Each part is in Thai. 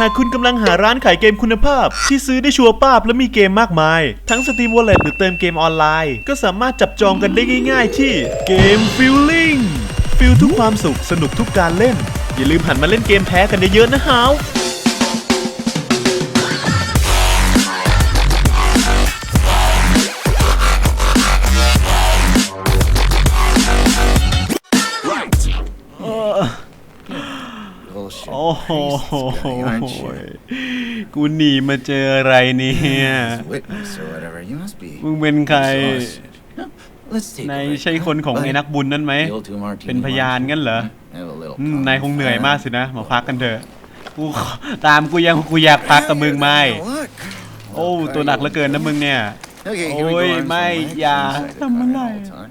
หากคุณกำลังหาร้านขายเกมคุณภาพ ที่ซื้อได้ชัวร์ป้าบและมีเกมมากมาย ทั้ง Steam Wallet หรือเติมเกมออนไลน์ ก็สามารถจับจองกันได้ง่าย ๆ ที่เกม Feeling ฟิลทุกความสุขสนุกทุกการเล่น อย่าลืมหันมาเล่นเกมแพ้กันเยอะๆนะฮาว โอ้โห Crazy, this guy, aren't you? กูหนีมาเจออะไรเนี่ย Witness or whatever. You must be มึงเป็นใคร exhausted. No, Let's take นาย a break. ใช่คนของไอ้นักบุญนั่นไหม The old two martini เป็นพยานงั้นเหรอ Have a little อืม calm นายคงเหนื่อย fire. มากสินะ มาพักกันเถอะกูขอตามกูยังกูอยากพักกับมึงไหม Look. โอ้ ตัวหนักเหลือเกินนะมึงเนี่ย Okay, here we go. Ôi, arms and mày legs già inside the lắm car này. the whole time.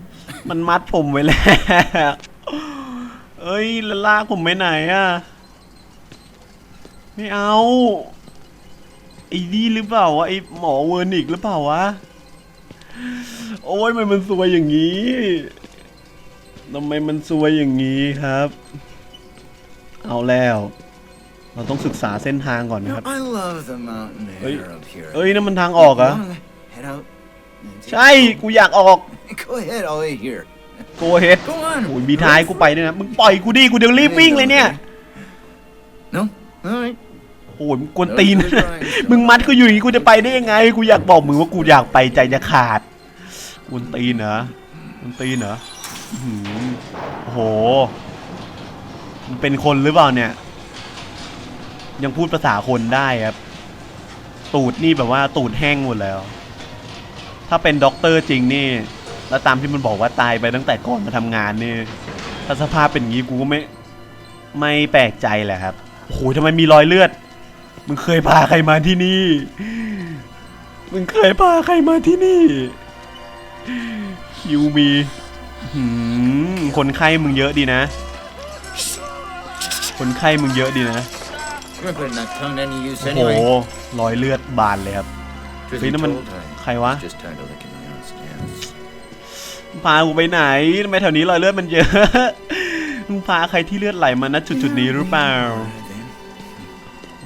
มันมัดผมไว้แล้ว เอ้ยแล้วลากผมไปไหนอะ ไม่เอาไอ้นี่หรือเปล่าวะไอ้หมอเวอร์นิกหรือเปล่าวะโอ้ยทำไมมันซวยอย่างนี้ทำไมมันซวยอย่างนี้ครับ เอาแล้ว เราต้องศึกษาเส้นทางก่อน You นะค know, รับ I love the mountain Ôi, air up here. เอ้ยนั่นมันทางออกเหรอะ Wanna Head out. and take ใช่ a- กูอยากออก Go ahead, I'll wait here. โกเฮด Go on. โอ้ยมีท้ายกูไปด้วยนะมึงปล่อยกูดิกูเดี๋ยวรีบวิ่งเลยเนี่ย No? All right. โอ้ยมึงกวนตีน มึงมัดกูอยู่อย่างนี้กูจะไปได้ยังไง กูอยากบอกมึงว่ากูอยากไปใจจะขาดกวนตีนเหรอกวนตีนเหรออื้อหือโอ้โหมึงเป็นคนหรือเปล่าเนี่ย ยังพูดภาษาคนได้ครับ ตูดนี่แบบว่าตูดแห้งหมดแล้ว ถ้าเป็นด็อกเตอร์จริงนี่ แล้วตามที่มันบอกว่าตายไปตั้งแต่ก่อนมาทำงานนี่ถ้าสภาพเป็นงี้กูก็ไม่ ไม่แปลกใจแหละครับโอ้โหทำไมมีรอยเลือด มึงเคยพาใครมาที่นี่ มึงเคยพาใครมาที่นี่ คิวมีหืมคนไข้มึงเยอะดีนะ คนไข้มึงเยอะดีนะ You're putting that tongue to any use โอ้โห anyway. รอยเลือดบานเลยครับ Truth เฮ้ย be นั่นมัน told, I ใครวะ Just tired of licking my own skin. พากูไปไหนทำไมแถวนี้รอยเลือดมันเยอะ มึงพาใครที่เลือดไหลมาณจุดจุดๆนี้หรือเปล่า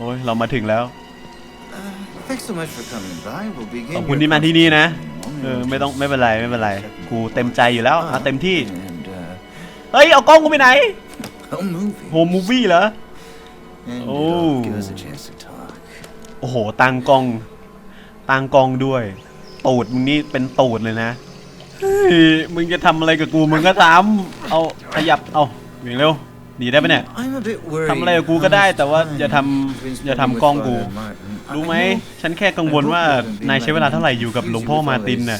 โอ้ยเรามาถึงแล้ว Thanks so much for coming by. We'll begin ขอบ your คุณที่มาที่นี่นะ consultation in a เออ moment. ไม่ต้องไม่เป็นไรไม่เป็นไรกูเต็มใจอยู่แล้วเอาเต็มที่ And, uh, เฮ้ย เอากล้องกูไปไหน home movie. โฮมมูวี่เหรอ And Oh. it'll give us a chance to talk. โอ้โหตั้งกล้องตั้งกล้องด้วย ตูดมึงนี่เป็นตูดเลยนะเฮ้ยมึงจะทำอะไรกับกูมึงก็ทำเอาขยับเอาอย่างเร็ว หนีได้ปะเนี่ย I'm a bit worried. ทำอะไรกับกูก็ได้ แต่ว่าอย่าทำอย่าทำกล้องกู รู้ไหม ฉันแค่กังวลว่านายใช้เวลาเท่าไหร่อยู่กับหลวงพ่อมาร์ตินน่ะ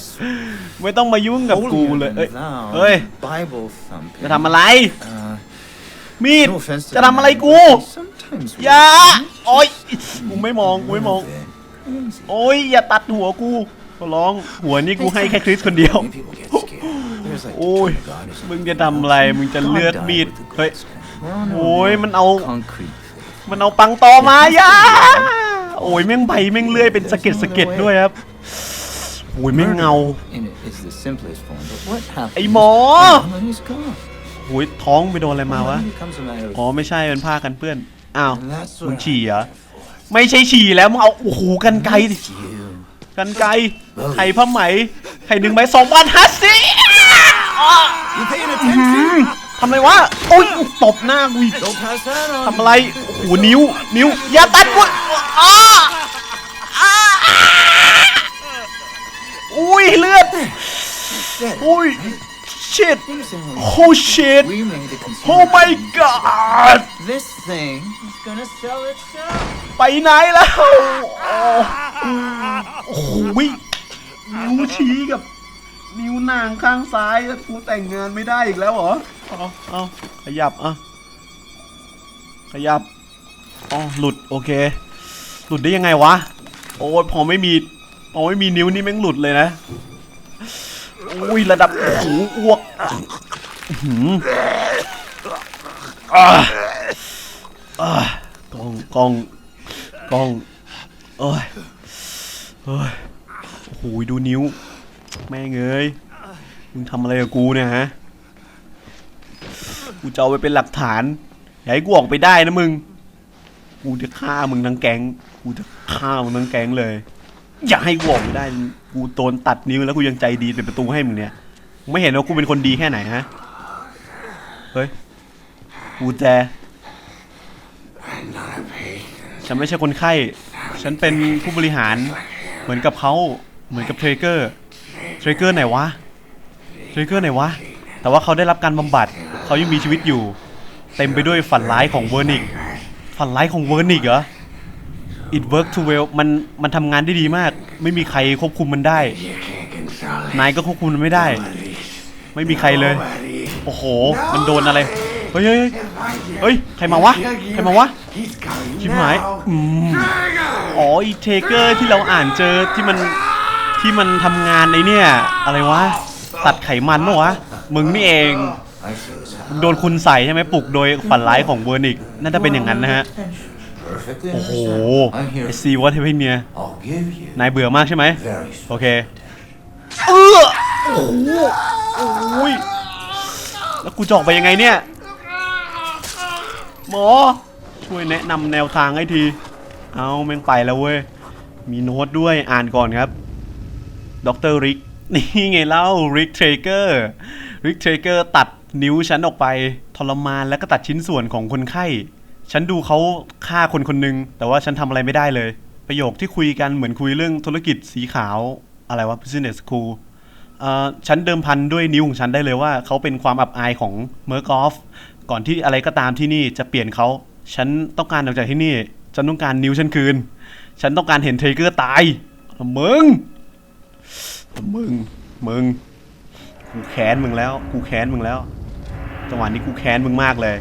ไม่ต้องมายุ่งกับกูเลย เอ้ยเอ้ย Bible thumping. จะทำอะไร Uh, มีด no offense to จะทำอะไรกู Sometimes we อย่าโอ๊ยกูไม่มองกูไม่มอง move it. โอ๊ยอย่าตัดหัวกูขอร้องหัวนี่กูให้แค่คริสคนเดียว Many people get scared. There's like the โอ้ย term God is มึงจะทำอะไร มึงจะเลือดมีด เฮ้ย We're on a โอ้ยมันเอา concrete thing. มันเอาปังตอมาอย่าโอ้ยแม่งใบแม่งเลื่อยเป็นสะเก็ดสะเก็ดด้วยครับโอ้ยแม่งเงา And it is the simplest form, but what happens ไอ้หมอ when money's gone? โอ้ยท้องไปโดนอะไรมาวะ Money becomes a matter of อ๋อไม่ใช่เป็นผ้ากันเปื้อนอ้าว And that's what มึงฉี่เหรอ I'm here ไม่ใช่ฉี่แล้วมึงเอาโอ้โหกันไกลดิ for. You. กันไกลไข่ผ้าไหมไข่หนึ่งใบสองพันห้าสิบ You paying attention? ทำอะไรวะ โอ้ยตบหน้ากูอีก Don't pass that on. ทำอะไรโอ้โหนิ้ว นิ้ว อย่าตัดกูอ้าอ้าอุ้ยเลือด Dead. อุ้ย shit Things in life. oh shit We made a consumer. oh my god This thing is gonna sell itself. ไปไหนแล้ว โอ้โหนิ้วชี้กับ นางข้างซ้ายแล้วกูแต่งงานไม่ได้อีกแล้วเหรอเอาเอาขยับอะขยับอ๋อหลุดโอเค หลุดได้ยังไงวะ โอ้ยพอไม่มีพอไม่มีนิ้วนี่แม่งหลุดเลยนะอุ้ยระดับโอ้โหอ้วกหืออ่าอ่ากองกองกองเอ้ยเอ้ยโอ้โหดูนิ้ว แม่งเอ้ย มึงทำอะไรกับกูเนี่ยฮะ กูจะเอาไปเป็นหลักฐาน อย่าให้กูออกไปได้นะมึง กูจะฆ่ามึงทั้งแก๊ง กูจะฆ่ามึงทั้งแก๊งเลย อย่าให้กูออกไม่ได้ กูโดนตัดนิ้วแล้วกูยังใจดีเป็นประตูให้มึงเนี่ย ไม่เห็นว่ากูเป็นคนดีแค่ไหนฮะ เฮ้ย กูแจ ฉันไม่ใช่คนไข้ ฉันเป็นผู้บริหาร เหมือนกับเขา เหมือนกับเทรเกอร์ เทรเกอร์ไหนวะ ทรเกอร์ไหนวะ แต่ว่าเขาได้รับการบำบัด เขายังมีชีวิตอยู่ เต็มไปด้วยฝันร้ายของเวอร์นิก ฝันร้ายของเวอร์นิกเหรอ it work too well มันมันทำงานได้ดีมาก ไม่มีใครควบคุมมันได้ นายก็ควบคุมมันไม่ได้ ไม่มีใครเลย โอ้โห มันโดนอะไร เฮ้ย เฮ้ยเฮ้ยใครมาวะ ใครมาวะ ชิบหายอืมอ๋อไอีเทเกอร์ที่เราอ่านเจอที่มันที่มันทำงานในเนี่ย อะไรวะ ตัดไขมันปะวะ มึงนี่เองโดนคุณใส่ใช่ไหมปลุกโดยฝันร้ายของเวอร์นิกน่าจะเป็นอย่างนั้นนะฮะ โอ้โหไอซีวอตเทปเนียนายเบื่อมากใช่ไหมโอเคเออโอ้โหโอ้ยแล้วกูจะออกไปยังไงเนี่ย หมอ ช่วยแนะนำแนวทางให้ที เอาแม่งไปแล้วเว้ย มีโน้ตด้วยอ่านก่อนครับดรริก นี่ไงเล่าริกเทรเกอร์ริกเทรเกอร์ตัดนิ้วฉันออกไปทรมานแล้วก็ตัดชิ้นส่วนของคนไข้ ฉันดูเขาฆ่าคนคนหนึ่งแต่ว่าฉันทำอะไรไม่ได้เลย ประโยคที่คุยกันเหมือนคุยเรื่องธุรกิจสีขาวอะไรวะ business school เอ่อฉันเดิมพันด้วยนิ้วของฉันได้เลยว่าเขาเป็นความอับอายของเมอร์กอฟก่อนที่อะไรก็ตามที่นี่จะเปลี่ยนเขาฉันต้องการออกจากที่นี่ ฉันต้องการนิ้วฉันคืน ฉันต้องการเห็นเทเกอร์ตายมึง มึง มึง กูแค้นมึงแล้ว กูแค้นมึงแล้ว จังหวะนี้กูแค้นมึงมากเลย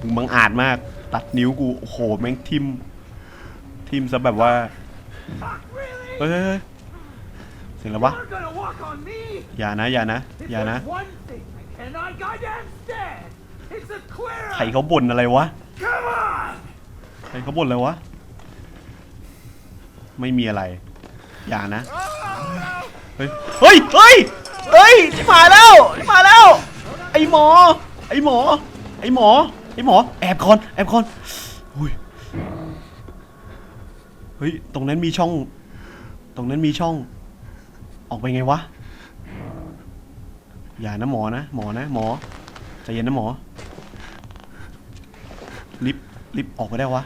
มึงบังอาจมาก ตัดนิ้วกู โอ้โห แม่งทิม ทิมซะแบบว่า เฮ้ยเฮ้ยเฮ้ยเสียงอะไรวะ อย่านะ อย่านะ อย่านะ ใครเขาบ่นอะไรวะ ใครเขาบ่นอะไรวะ ไม่มีอะไร อย่านะ เฮ้ย เฮ้ย เฮ้ย เฮ้ยชิบหาแล้วชิบหาแล้ว ไอหมอ ไอหมอ ไอหมอ ไอหมอ แอบก่อน แอบก่อนอุ้ย เฮ้ย ตรงนั้นมีช่อง ตรงนั้นมีช่อง ออกไปไงวะ อย่านะหมอนะ หมอนะ หมอ ใจเย็นนะหมอ ลิฟลิฟออกไปได้วะ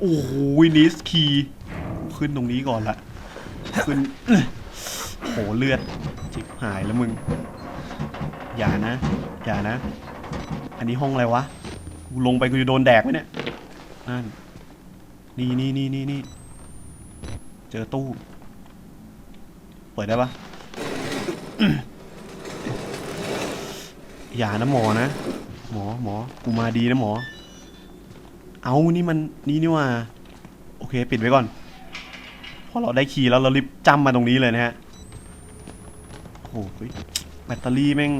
โอ้โหนิสคี ขึ้นตรงนี้ก่อนละขึ้น โหเลือดจิบหายแล้วมึง อย่านะ อย่านะ อันนี้ห้องอะไรวะ กูลงไปกูจะโดนแดกไหมเนี่ย นั่น นี่นี่นี่นี่นี่ เจอตู้ เปิดได้ปะอย่านะหมอนะ หมอหมอ กูมาดีนะหมอ เอานี่มันนี่นี่ว่า โอเค ปิดไว้ก่อน พอเราได้คีย์แล้วเรารีบจำมาตรงนี้เลยนะฮะ หเฮ้ยแบตเตอรี่แม่ง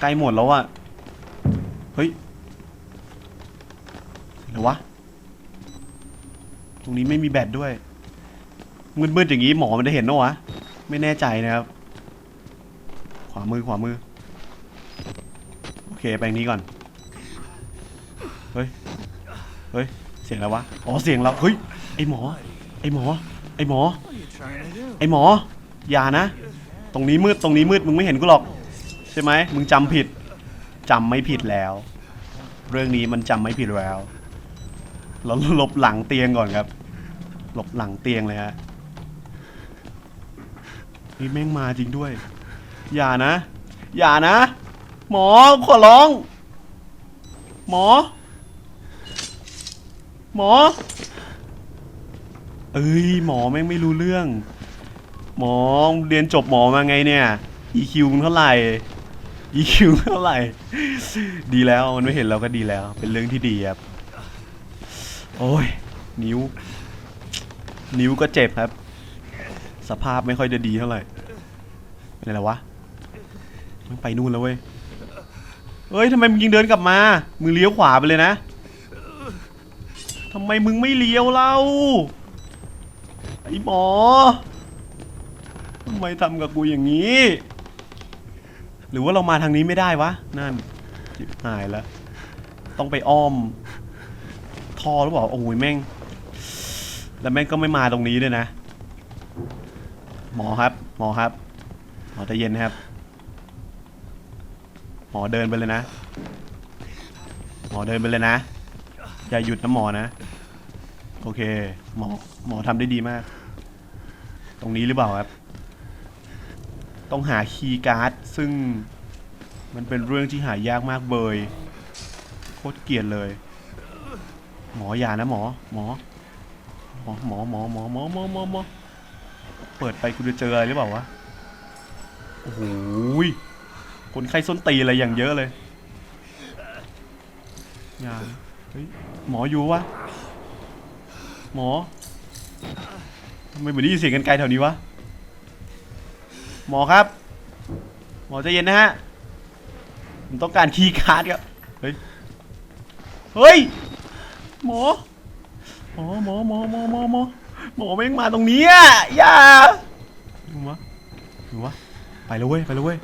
ใกล้หมดแล้วอะเฮ้ยอะไรวะ ตรงนี้ไม่มีแบตด้วย มืดๆอย่างนี้หมอมันได้เห็นนะวะ ไม่แน่ใจนะครับ ขวามือขวามือ โอเคไปงนี้ก่อน เฮ้ย เฮ้ย เสียงอะไรวะ อ๋อเสียงเรา เฮ้ย ไอหมอ ไอหมอ ไอหมอ ไอหมอ อย่านะ ตรงนี้มืดตรงนี้มืดมึงไม่เห็นกูหรอก ใช่ไหมมึงจำผิดจำไม่ผิดแล้ว เรื่องนี้มันจำไม่ผิดแล้วเราหลบหลังเตียงก่อนครับ หลบหลังเตียงเลยฮะนี่แม่งมาจริงด้วย อย่านะ อย่านะ หมอขอร้อง หมอ หมอ เอ้ยหมอแม่งไม่รู้เรื่อง หมอเรียนจบหมอมาไงเนี่ย EQ มึงเท่าไหร่ EQ เท่าไหร่ ดีแล้วมันไม่เห็นเราก็ดีแล้ว เป็นเรื่องที่ดีครับ โอ้ย นิ้ว นิ้วก็เจ็บครับ สภาพไม่ค่อยจะดีเท่าไหร่เป็นอะไรวะมันไปนู่นแล้วเว้ยเฮ้ยทำไมมึงยิงเดินกลับมา มึงเลี้ยวขวาไปเลยนะทำไมมึงไม่เลี้ยวเล่าไอ้หมอ ทำไมทำกับกูอย่างนี้ หรือว่าเรามาทางนี้ไม่ได้วะ นั่นจิบหายแล้ว ต้องไปอ้อม ทอหรือเปล่า โอ้ยแม่ง แล้วแม่งก็ไม่มาตรงนี้ด้วยนะ หมอครับ หมอครับ หมอใจเย็นนะครับ หมอเดินไปเลยนะ หมอเดินไปเลยนะ อย่าหยุดนะหมอนะ โอเค หมอ หมอทำได้ดีมาก ตรงนี้หรือเปล่าครับ ต้องหาคีย์การ์ดซึ่งมันเป็นเรื่องที่หายากมากเบยโคตรเกลียดเลย หมออย่านะหมอหมอหมอหมอหมอหมอหมอหมอหมอหมอเปิดไปกูจะเจออะไรหรือเปล่าวะโอ้โหคนไข้ส้นตีอะไรอย่างเยอะเลยอย่าเฮ้ยหมออยู่วะหมอทำไมเหมือนได้ยินเสียงกันไกลแถวนี้วะ หมอครับ หมอใจเย็นนะฮะ ผมต้องการคีย์การ์ดครับเฮ้ย เฮ้ย หมอ หมอหมอหมอหมอหมอหมอหมอแม่งมาตรงนี้อะอย่าดูวะดูวะไปแล้วเว้ย ไปแล้วเว้ย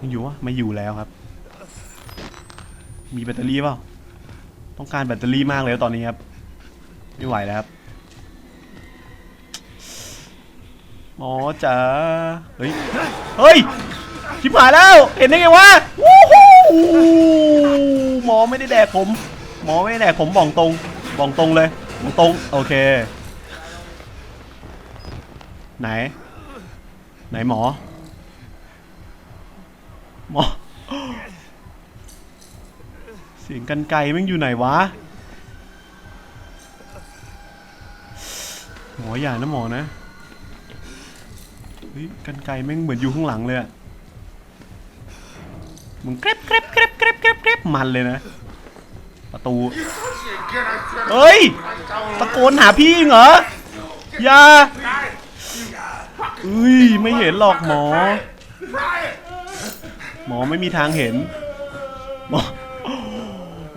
ยังอยู่วะไม่อยู่แล้วครับ มีแบตเตอรี่เปล่า ต้องการแบตเตอรี่มากเลยตอนนี้ครับ ไม่ไหวแล้วครับ หมอจ๋าเฮ้ยเฮ้ยชิบหายแล้วเห็นได้ไงวะวู้ฮู้หมอไม่ได้แดกผม หมอไม่ได้แดกผมบอกตรงบอกตรงเลยบอกตรงโอเค ไหน ไหนหมอ หมอเสียงกันไกลแม่งอยู่ไหนวะหมออย่านะหมอนะ ฮ้ยกันไกลแม่งเหมือนอยู่ข้างหลังเลยอะมึงเกร็บเกร็บเกร็บเกร็บเกร็บเกร็บมันเลยนะ ประตู เฮ้ย ตะโกนหาพี่เหรอ อย่าเอ้ย ไม่เห็นหรอกหมอ หมอไม่มีทางเห็น หมอ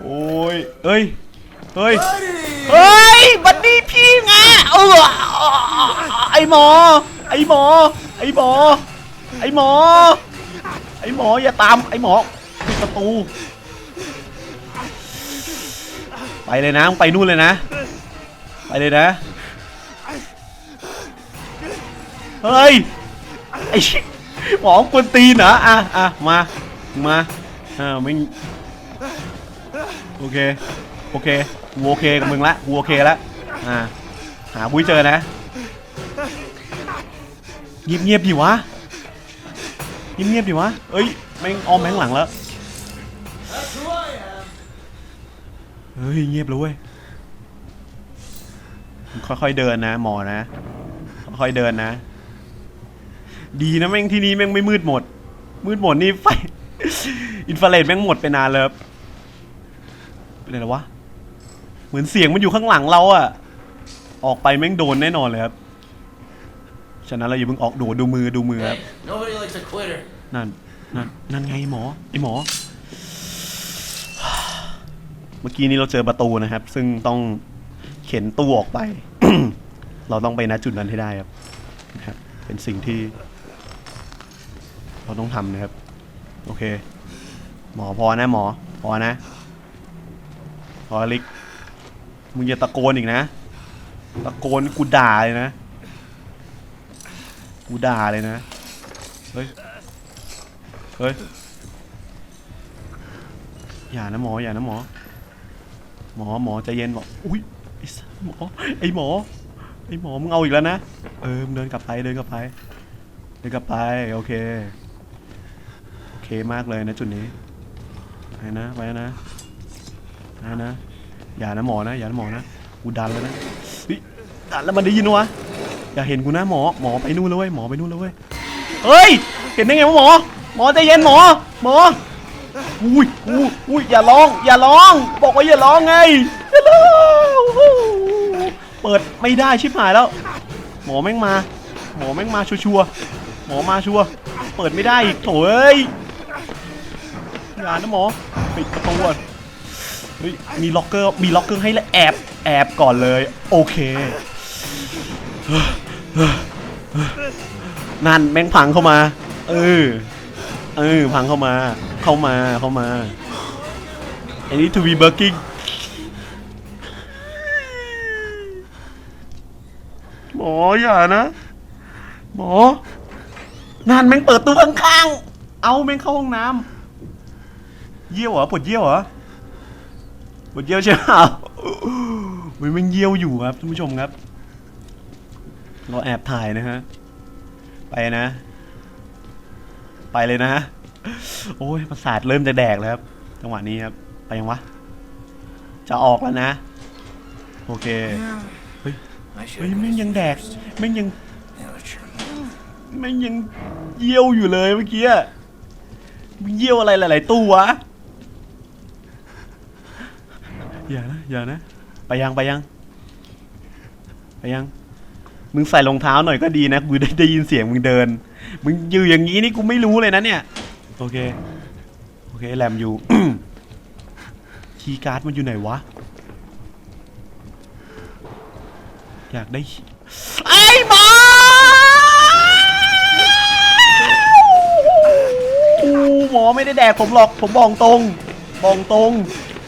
โอ้ย เอ้ย เฮ้ย เฮ้ย บัดดี้พี่ไงเออไอหมอ ไอหมอ ไอหมอ ไอหมอ ไอหมออย่าตาม ไอหมอปิดประตู ไปเลยนะมึงไปนู่นเลยนะ ไปเลยนะ เฮ้ย ไอชิหมอกวนตีนเหรออะอะมา มา อ่าไม่โอเค โอเคกูโอเคกับมึงละกูโอเคละ อ่า หาบุ้ยเจอนะ เงียบเงียบๆดิวะเงียบเงียบๆดิวะเอ้ยแม่งอ้อมแม่งหลังแล้วเฮ้ยเงียบแล้วเว้ยค่อยๆเดินนะหมอนะค่อยๆเดินนะ ดีนะแม่งที่นี้แม่งไม่มืดหมด มืดหมดนี่ไฟอินฟราเรดแม่งหมดไปนานแล้วเป็นไรแล้ววะเหมือนเสียงมันอยู่ข้างหลังเราอะออกไปแม่งโดนแน่นอนเลยครับ ฉะนั้นเราอย่าเพิ่งออกโดดดูมือดูมือครับ Nobody likes a quitter. นั่นนั่นนั่นไงหมอไอหมอ เมื่อกี้นี้เราเจอประตูนะครับ ซึ่งต้องเข็นตู้ออกไป เราต้องไปณจุดนั้นให้ได้ครับนะครับ เป็นสิ่งที่ เราต้องทำนะครับ โอเค หมอพอนะหมอ พอนะ พอลิกมึงอย่าตะโกนอีกนะ ตะโกนกูด่าเลยนะ กูด่าเลยนะ เฮ้ย เฮ้ย อย่านะหมอ อย่านะหมอ หมอหมอใจเย็นบอกอุ้ยไอ้สัสหมอ ไอ้หมอ ไอ้หมอ มึงเอาอีกแล้วนะ เออ มึงเดินกลับไป เดินกลับไป เดินกลับไป โอเค โอเคมากเลยนะจุดนี้ ไปนะ ไปนะ ไปนะ อย่านะหมอนะ อย่านะหมอนะ กูดันแล้วนะดันแล้วมันได้ยินวะ อย่าเห็นกูนะหมอหมอไปนู่นแล้วเว้ยหมอไปนู่นแล้วเว้ยเฮ้ยเห็นได้ไงวะหมอ หมอใจเย็นหมอ หมออุ้ยอุ้ยอุ้ยอย่าร้อง อย่าร้อง บอกว่าอย่าร้องไงอย่าร้องเปิดไม่ได้ชิบหายแล้ว หมอแม่งมา หมอแม่งมาชัวร์หมอมาชัวร์เปิดไม่ได้อีกโถเอ้ยอย่านะหมอปิดประตูก่อนเฮ้ยมีล็อกเกอร์มีล็อกเกอร์ให้แล้วแอบแอบก่อนเลย โอเค นั่นแม่งพังเข้ามา เออ เออ พังเข้ามา เข้ามา เข้ามา อันนี้ to be bugging หมออย่านะ หมอ นั่นแม่งเปิดตู้ข้างๆ เอาแม่งเข้าห้องน้ำ เยี่ยวเหรอ ปวดเยี่ยวเหรอ ปวดเยี่ยวใช่ไหมมันแม่งเยี่ยวอยู่ครับท่านผู้ชมครับ เราแอบถ่ายนะฮะ ไปนะ ไปเลยนะ โอ้ยประสาทเริ่มจะแดกแล้วครับ จังหวะนี้ครับ ไปยังวะ จะออกแล้วนะ โอเค เฮ้ย เฮ้ยแม่งยังแดกแม่งยังแม่งยังเยี่ยวอยู่เลยเมื่อกี้อะมึงเยี่ยวอะไรหลาย ๆ ตู้วะ อย่านะ อย่านะ ไปยัง ไปยัง ไปยัง มึงใส่รองเท้าหน่อยก็ดีนะกูได้ได้ยินเสียงมึงเดิน มึงอยู่อย่างนี้นี่กูไม่รู้เลยนะเนี่ย โอเค โอเคแหลมอยู่ คีย์การ์ดมันอยู่ไหนวะ อยากได้ ไอ้หมออู้หมอไม่ได้แดกผมหรอก ผมบอกตรง บอกตรง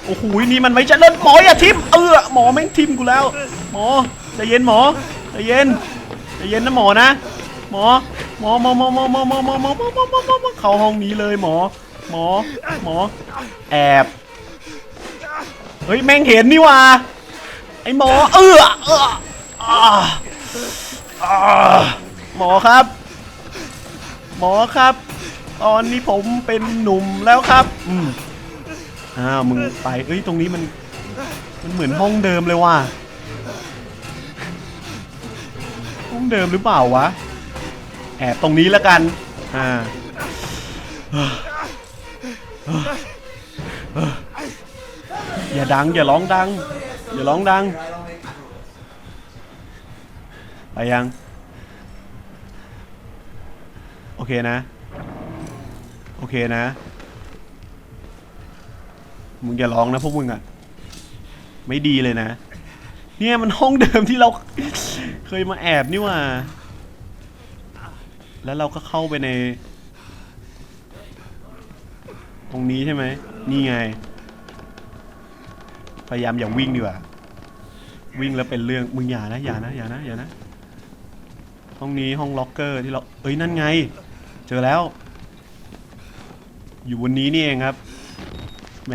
โอ้โห นี่มันไม่ใช่เล่นหมออย่าทิมเออหมอแม่งทิมกูแล้ว หมอใจเย็นหมอ ใจเย็นใจเย็นนะหมอนะหมอหมอหมอหมอหมอหมอหมอหมอหมอหมอหมอหมอหมอหมอเข้าห้องนี้เลยหมอ หมอหมอแอบเฮ้ยแม่งเห็นนี่ว่าไอหมอเออเอออ่าอ่าหมอครับ หมอครับ ตอนนี้ผมเป็นหนุ่มแล้วครับอืมอ้าวมึงไปเอ้ยตรงนี้มัน มันเหมือนห้องเดิมเลยว่ะ ห้องเดิมหรือเปล่าวะ แอบตรงนี้แล้วกัน อ่าอย่าดัง อย่าร้องดัง อย่าร้องดัง ไปยัง โอเคนะ โอเคนะ มึงอย่าร้องนะพวกมึงอะไม่ดีเลยนะ เนี่ยมันห้องเดิมที่เรา เคยมาแอบนี่ว่า แล้วเราก็เข้าไปใน ตรงนี้ใช่ไหม นี่ไง พยายามอย่าวิ่งดีกว่า วิ่งแล้วเป็นเรื่อง มึงอย่านะ อย่านะ อย่านะ อย่านะ ห้องนี้ห้องล็อกเกอร์ที่เรา เอ้ยนั่นไง เจอแล้ว อยู่บนนี้นี่เองครับ แหม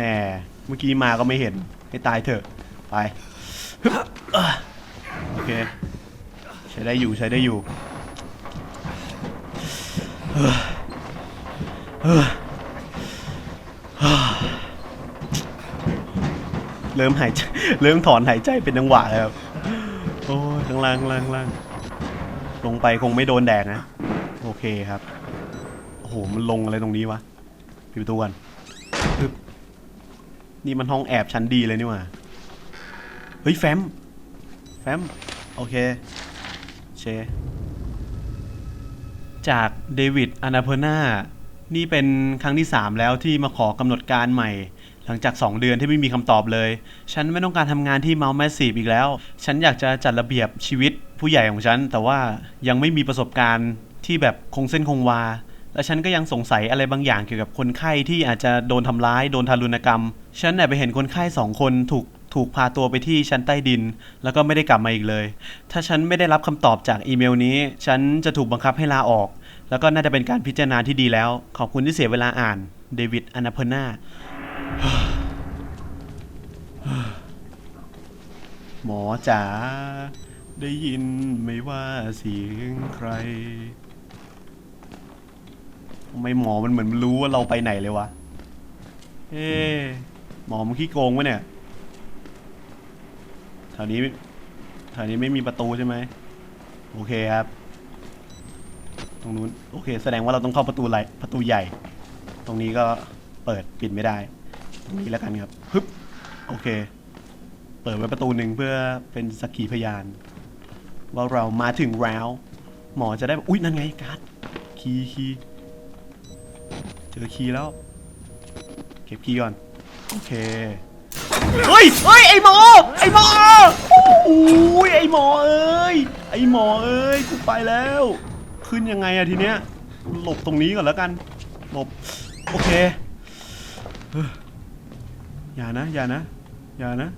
เมื่อกี้มาก็ไม่เห็น ให้ตายเถอะ ไป โอเคใช้ได้อยู่ใช้ได้อยู่เริ่มหายใจเริ่มถอนหายใจเป็นจังหวะแล้วครับโอ้ยข้างล่างข้างล่างข้างล่างลงไปคงไม่โดนแดกนะ โอเคครับโอ้โหมันลงอะไรตรงนี้วะปิดประตูกันนี่มันห้องแอบชั้นดีเลยนี่หว่าเฮ้ยแฟม แฟม โอเค เช จากเดวิดอนาเพอร์นานี่เป็นครั้งที่ 3 แล้วที่มาขอกำหนดการใหม่ หลังจาก 2 เดือนที่ไม่มีคำตอบเลย ฉันไม่ต้องการทำงานที่ Mount Massive อีกแล้ว ฉันอยากจะจัดระเบียบชีวิตผู้ใหญ่ของฉัน แต่ว่ายังไม่มีประสบการณ์ที่แบบคงเส้นคงวา และฉันก็ยังสงสัยอะไรบางอย่างเกี่ยวกับคนไข้ที่อาจจะโดนทำร้าย โดนทารุณกรรม ฉันเนี่ยไปเห็นคนไข้สองคนถูก ถูกพาตัวไปที่ชั้นใต้ดิน แล้วก็ไม่ได้กลับมาอีกเลย ถ้าฉันไม่ได้รับคำตอบจากอีเมลนี้ ฉันจะถูกบังคับให้ลาออก แล้วก็น่าจะเป็นการพิจารณาที่ดีแล้ว ขอบคุณที่เสียเวลาอ่าน เดวิดอนาเพนาหมอจ๋าได้ยินไหม่ว่าเสียงใครทำไมหมอมันเหมือนรู้ว่าเราไปไหนเลยวะ เอ๊หมอมันขี้โกงวะเนี่ย วนี้แถวนี้ไม่มีประตูใช่ไหมโอเคครับ ตรงนู้นโอเค แสดงว่าเราต้องเข้าประตูไหลประตูใหญ่ ตรงนี้ก็เปิดปิดไม่ได้ ตรงนี้แล้วกันครับฮึบโอเค เปิดไว้ประตูหนึ่งเพื่อเป็นสักขีพยาน ว่าเรามาถึงแล้ว หมอจะได้อุ๊ยนั่นไงการ์ดคีย์คีย์เจอคีย์แล้ว เก็บคีย์ก่อน โอเค เฮ้ยเฮ้ยไอหมอ ไอหมอโอ้ยไอหมอเอ้ย ไอหมอเอ้ย กูไปแล้ว ขึ้นยังไงอะทีเนี้ย หลบตรงนี้ก่อนแล้วกัน หลบ โอเคเฮ้ยอย่านะ อย่านะ อย่านะ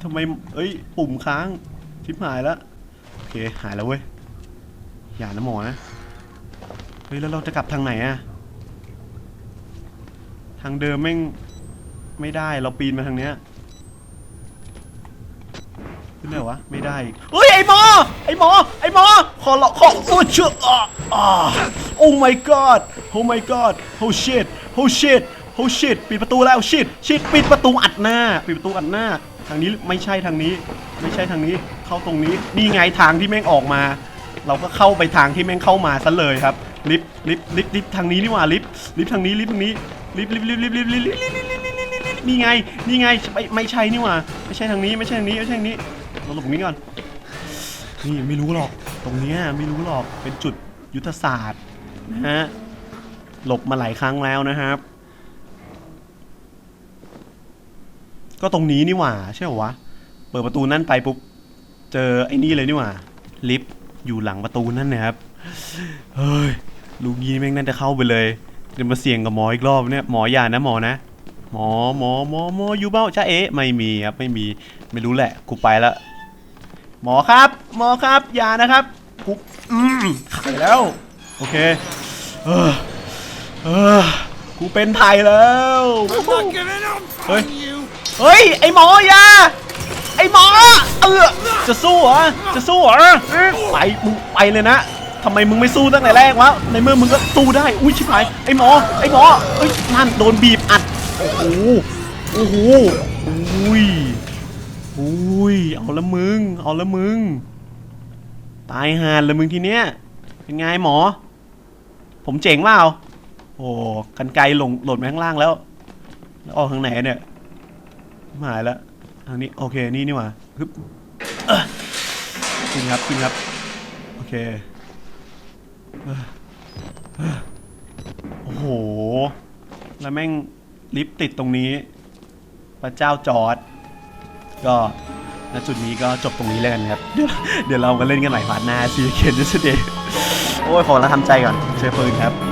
ททำไม เอ้ย ปุ่มค้าง ชิบหายแล้ว โอเค หายแล้วเว้ย อย่านะหมอนะ เฮ้ย แล้วเราจะกลับทางไหนอะทางเดิมแม่งไม่ได้เราปีนมาทางเนี้ยขึ้นได้เหรอวะไม่ได้เฮ้ยไอ้หมอไอ้หมอไอ้หมอขอละขอโอ้เชื่ออะอ่า oh my god oh my god oh shit oh shit oh shit ปิดประตูแล้ว shit shit ปิดประตูอัดหน้าปิดประตูอัดหน้า ทางนี้ไม่ใช่ทางนี้ ไม่ใช่ทางนี้เข้าตรงนี้นี่ไงทางที่แม่งออกมา เราก็เข้าไปทางที่แม่งเข้ามาซะเลยครับ ลิฟต์ลิฟต์ลิฟต์ลิฟต์ทางนี้นี่หว่าลิฟต์ลิฟต์ทางนี้ลิฟต์ทางนี้ลิฟต์ลิฟต์ลิฟต์ลิฟต์ลิฟต์ลิฟต์ลิฟต์ลิฟต์ลิฟต์ลิฟต์ลิฟต์ลิฟต์ลิฟต์ลิฟต์นี่ไงนี่ไงไม่ไม่ใช่นี่หว่าไม่ใช่ทางนี้ไม่ใช่ทางนี้ไม่ใช่ทางนี้เราหลบตรงนี้ก่อนนี่ไม่รู้หรอกตรงเนี้ยไม่รู้หรอกเป็นจุดยุทธศาสตร์นะฮะหลบมาหลายครั้งแล้วนะครับ ก็ตรงนี้นี่หว่าใช่หรอวะเปิดประตูนั่นไปปุ๊บเจอไอ้นี่เลยนี่หว่าลิฟต์อยู่หลังประตูนั่นนะครับเฮ้ย ลูกยี้แม่งน่าจะเข้าไปเลยจะมาเสี่ยงกับหมออีกรอบเนี่ยหมออย่านะหมอนะหมอหมอหมอหมออยู่เบ้าจ้าเอ๊ะไม่มีครับไม่มีไม่รู้แหละกูไปละหมอครับ หมอครับอย่านะครับกูอืมขายแล้วโอเคเออเออกูเป็นไทยแล้ว I'm not giving up Hey. on you. เฮ้ยไอหมออย่าไอหมอเออจะสู้เหรอจะสู้เหรอไปมึงไปเลยนะ ทำไมมึงไม่สู้ตั้งแต่แรกวะ ในเมื่อมึงก็สู้ได้ อุ้ยชิบหาย ไอ้หมอ ไอ้หมอเอ้ยนั่นโดนบีบอัด โอ้โห โอ้โห อุ้ย อุ้ย เอาละมึง เอาละมึง ตายห่านเลยมึงทีเนี้ย เป็นไงหมอ ผมเจ๋งเปล่าโอ้กันไกลหลงหล่นไปข้างล่างแล้ว แล้วออกทางไหนเนี่ยหายแล้วทางนี้โอเค นี่นี่หว่าฮึบขึ้นครับขึ้นครับ โอเค โอ้โห แล้วแม่งลิฟต์ติดตรงนี้ พระเจ้าจอด ก็ณจุดนี้ก็จบตรงนี้แล้วกันครับ เดี๋ยวเดี๋ยวเรามาเล่นกันใหม่พาร์ทหน้าซีเคนดิสเดย์โอ้ยขอเราทำใจก่อนเชฟปืนครับ